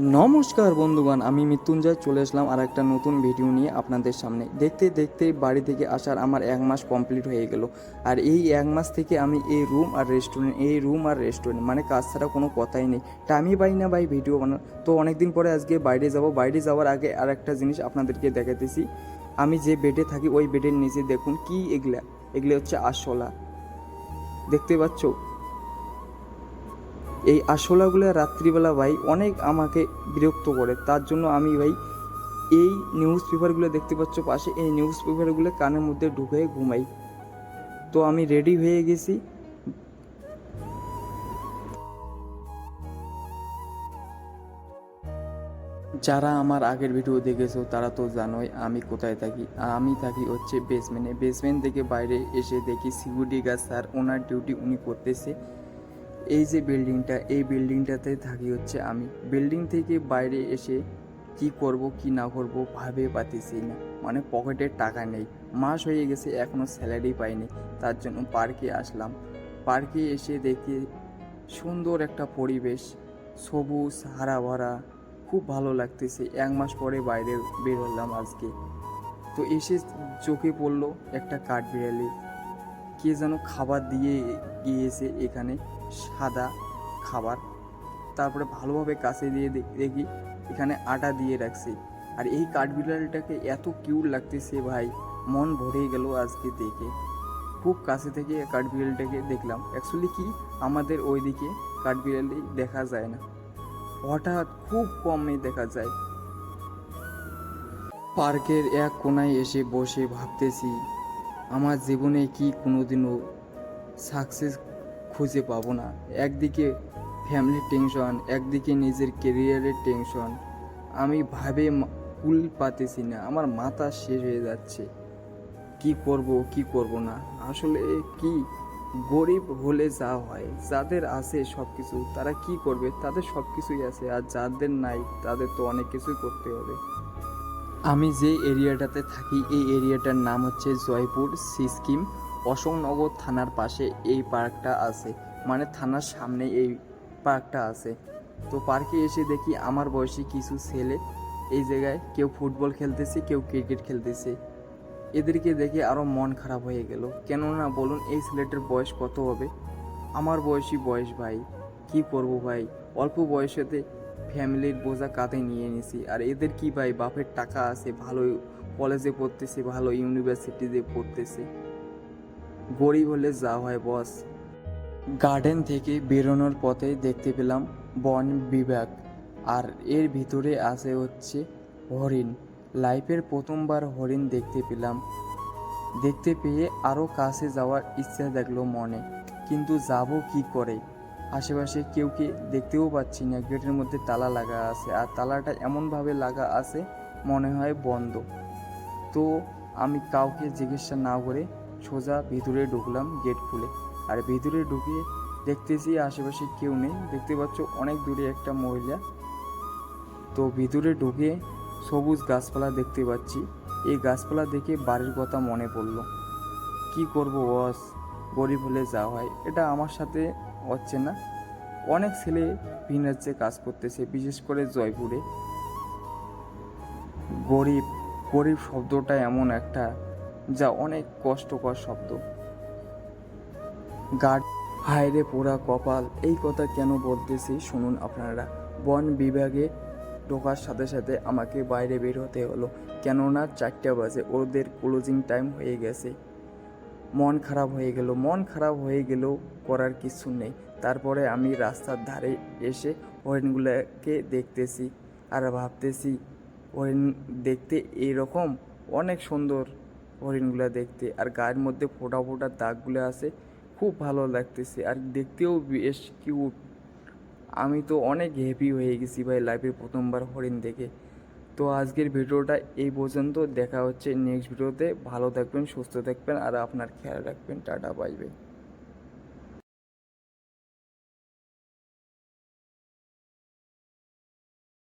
নমস্কার বন্ধুগণ, আমি মৃত্যুঞ্জয়, চলে আসলাম আর একটা নতুন ভিডিও নিয়ে আপনাদের সামনে। দেখতে দেখতে বাড়ি থেকে আসার আমার এক মাস কমপ্লিট হয়ে গেল। আর এই এক মাস থেকে আমি এই রুম আর রেস্টুরেন্ট এই রুম আর রেস্টুরেন্ট মানে কাজ ছাড়া কোনো কথাই নেই। টাইমই পাই না ভাই ভিডিও বানানো। তো অনেকদিন পরে আজকে বাইরে যাব। বাইরে যাওয়ার আগে আর একটা জিনিস আপনাদেরকে দেখাতেছি আমি যে বেডে থাকি, ওই বেডের নিচে দেখুন কি এগুলা। এগুলো হচ্ছে আরশোলা। দেখতে পাচ্ছ? এই আরশোলাগুলো রাত্রিবেলা ভাই অনেক আমাকে বিরক্ত করে। তার জন্য আমি ভাই এই নিউজ পেপারগুলো দেখতে পাচ্ছ, পাশে এই নিউজ পেপারগুলো কানের মধ্যে ঢুকে ঘুমাই। তো আমি রেডি হয়ে গেছি। যারা আমার আগের ভিডিও দেখেছ, তারা তো জানোই আমি কোথায় থাকি। আমি থাকি হচ্ছে বেসমেন্টে বেসমেন্ট থেকে বাইরে এসে দেখি সিকিউরিটি গার্ড স্যার ওনার ডিউটি উনি করতেছে। এই যে বিল্ডিংটা এই বিল্ডিংটাতে থাকি হচ্ছে আমি। বিল্ডিং থেকে বাইরে এসে কি করব, কি না করব ভাবে পাতিছি না। মানে পকেটে টাকা নেই। মাস হয়ে গেছে এখনও স্যালারি পাইনি। তার জন্য পার্কে আসলাম। পার্কে এসে দেখি সুন্দর একটা পরিবেশ, সবুজ হারা ভরা খুব ভালো লাগতেছে। এক মাস পরে বাইরে বের হলাম আজকে। তো এসে চোখে পড়ল একটা কাঠবিড়ালি কে যেন খাবার দিয়ে গিয়েছে এখানে, সাদা খাবার। তারপরে ভালোভাবে কাছে দিয়ে দেখি এখানে আটা দিয়ে রাখছে। আর এই কাঠবিড়ালিটাকে এত কিউট লাগতেছে ভাই, মন ভরে গেল আজকে দেখে। খুব কাছে থেকে কাঠবিড়ালিটাকে দেখলাম। অ্যাকচুয়ালি কি, আমাদের ওইদিকে কাঠবিড়ালি দেখা যায় না। হঠাৎ খুব কমই দেখা যায়। পার্কের এক কোনায় এসে বসে ভাবতেছি আমার জীবনে কি কোনোদিনও সাকসেস খুঁজে পাবো না। একদিকে ফ্যামিলির টেনশন একদিকে নিজের কেরিয়ারের টেনশন আমি ভাবে কুল পাতেছি না, আমার মাথা শেষ হয়ে যাচ্ছে। কি করব কি করব না? আসলে কি গরিব হলে যা হয়, যাদের আছে সব কিছু তারা কি করবে? তাদের সব কিছুই আছে, আর যাদের নাই, তাদের তো অনেক কিছুই করতে হবে। আমি যে এরিয়াটাতে থাকি, এই এরিয়াটার নাম হচ্ছে জয়পুর সিস্কিম। অশোকনগর থানার পাশে এই পার্কটা আছে। মানে থানার সামনে এই পার্কটা আছে। তো পার্কে এসে দেখি আমার বয়সী কিছু ছেলে এই জায়গায় কেউ ফুটবল খেলতেছে, কেউ ক্রিকেট খেলতেছে। এদেরকে দেখে আরও মন খারাপ হয়ে গেল। কেননা বলুন, এই ছেলেটার বয়স কত হবে? আমার বয়সী বয়স ভাই, কি করব ভাই? অল্প বয়সেতে ফ্যামিলির বোঝা কাঁধে নিয়ে নিছি। আর এদের কি ভাই, বাপের টাকা আছে, ভালো কলেজে পড়তেছে, ভালো ইউনিভার্সিটিতে পড়তেছে। গরিব হলে যা হয় বস। গার্ডেন থেকে বেরোনোর পথে দেখতে পেলাম বন বিভাগ। আর এর ভিতরে আছে হচ্ছে হরিণ। লাইফের প্রথমবার হরিণ দেখতে পেলাম। দেখতে পেয়ে আরও কাছে যাওয়ার ইচ্ছা দেখল মনে। কিন্তু যাব কি করে? আশেপাশে কেউ কে দেখতেও পাচ্ছি না। গেটের মধ্যে তালা লাগা আছে আর তালাটা এমনভাবে লাগা আছে মনে হয় বন্ধ। তো আমি কাউকে জিজ্ঞাসা না করে সোজা ভিতরে ঢুকলাম গেট খুলে। আর ভিতরে ঢুকে দেখতেছি আশেপাশে কেউ নেই। দেখতে পাচ্ছ অনেক দূরে একটা মহিলা। তো ভিতরে ঢুকে সবুজ গাছপালা দেখতে পাচ্ছি। এই গাছপালা দেখে বাড়ির কথা মনে পড়ল। কি করব বস? গরিব হলে যা হয়। এটা আমার সাথে হচ্ছে না অনেক ছেলে ভিন রাজ্যে কাজ করতেছে, বিশেষ করে জয়পুরে। গরিব গরিব শব্দটা এমন একটা যা অনেক কষ্টকর শব্দ। গার্ড হায়রে পোড়া কপাল, এই কথা কেন বলতেছি শুনুন আপনারা। বন বিভাগে ঢোকার সাথে সাথে আমাকে বাইরে বের হতে হলো, কেননা চারটা বাজে, ওদের ক্লোজিং টাইম হয়ে গেছে। মন খারাপ হয়ে গেল। মন খারাপ হয়ে গেলেও করার কিছু নেই। তারপরে আমি রাস্তার ধারে এসে হরিণগুলোকে দেখতেছি আর ভাবতেছি হরিণ দেখতে এইরকম অনেক সুন্দর হরিণগুলো দেখতে আর গায়ের মধ্যে ফোটা ফোটা দাগগুলো আছে। খুব ভালো লাগতেছে আর দেখতেও বেশ কিউট আমি তো অনেক হ্যাপি হয়ে গেছি ভাই লাইফের প্রথমবার হরিণ দেখে। তো আজকের ভিডিওটা এই পর্যন্ত। দেখা হচ্ছে নেক্সট ভিডিওতে। ভালো থাকবেন, সুস্থ থাকবেন, আর আপনার খেয়াল রাখবেন। টাটা বাইবে